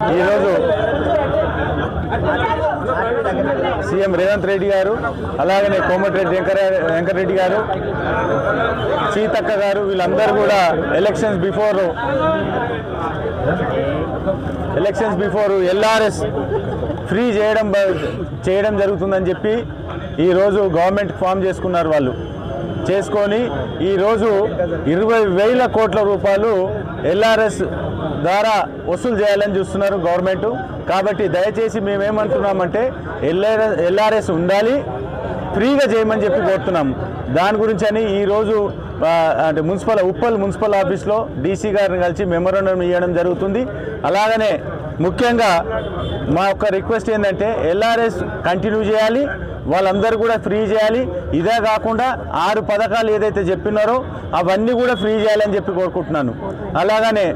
ఈరోజు సీఎం రేవంత్ రెడ్డి గారు అలాగనే కోమటిరెడ్డి వెంకర వెంకటరెడ్డి గారు సీతక్క గారు వీళ్ళందరూ కూడా elections before. Elections before LRS free చేయడం బ- చేయడం జరుగుతుందని చెప్పి ఈరోజు గవర్నమెంట్ ఫామ్ చేసుకున్నారు వాళ్ళు. చేసుకొని ఈరోజు ఇరవై వేల కోట్ల రూపాయలు ఎల్ఆర్ఎస్ ద్వారా వసూలు చేయాలని చూస్తున్నారు గవర్నమెంట్. కాబట్టి దయచేసి మేమేమంటున్నామంటే ఎల్ఆర్ఎస్ ఎల్ఆర్ఎస్ ఉండాలి ఫ్రీగా చేయమని చెప్పి కోరుతున్నాం దాని గురించి అని ఈరోజు అంటే మున్సిపల్ ఉప్పల్ మున్సిపల్ ఆఫీస్లో డీసీ గారిని కలిసి మెమోరాండం ఇవ్వడం జరుగుతుంది. అలాగనే ముఖ్యంగా మా యొక్క రిక్వెస్ట్ ఏంటంటే ఎల్ఆర్ఎస్ కంటిన్యూ చేయాలి వాళ్ళందరూ కూడా ఫ్రీ చేయాలి. ఇదే కాకుండా ఆరు పథకాలు ఏదైతే చెప్పినారో అవన్నీ కూడా ఫ్రీ చేయాలని చెప్పి కోరుకుంటున్నాను. అలాగనే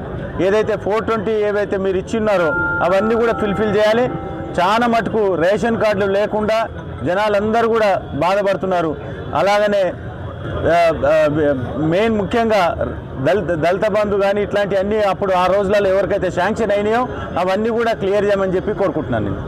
ఏదైతే ఫోర్ ట్వంటీ ఏవైతే మీరు ఇచ్చిన్నారో అవన్నీ కూడా ఫిల్ఫిల్ చేయాలి. చాలా మటుకు రేషన్ కార్డులు లేకుండా జనాలందరూ కూడా బాధపడుతున్నారు. అలాగనే మెయిన్ ముఖ్యంగా దళిత దళిత బంధు కానీ ఇట్లాంటివన్నీ అప్పుడు ఆ రోజులలో ఎవరికైతే శాంక్షన్ అయినాయో అవన్నీ కూడా క్లియర్ చేయమని చెప్పి కోరుకుంటున్నాను నేను.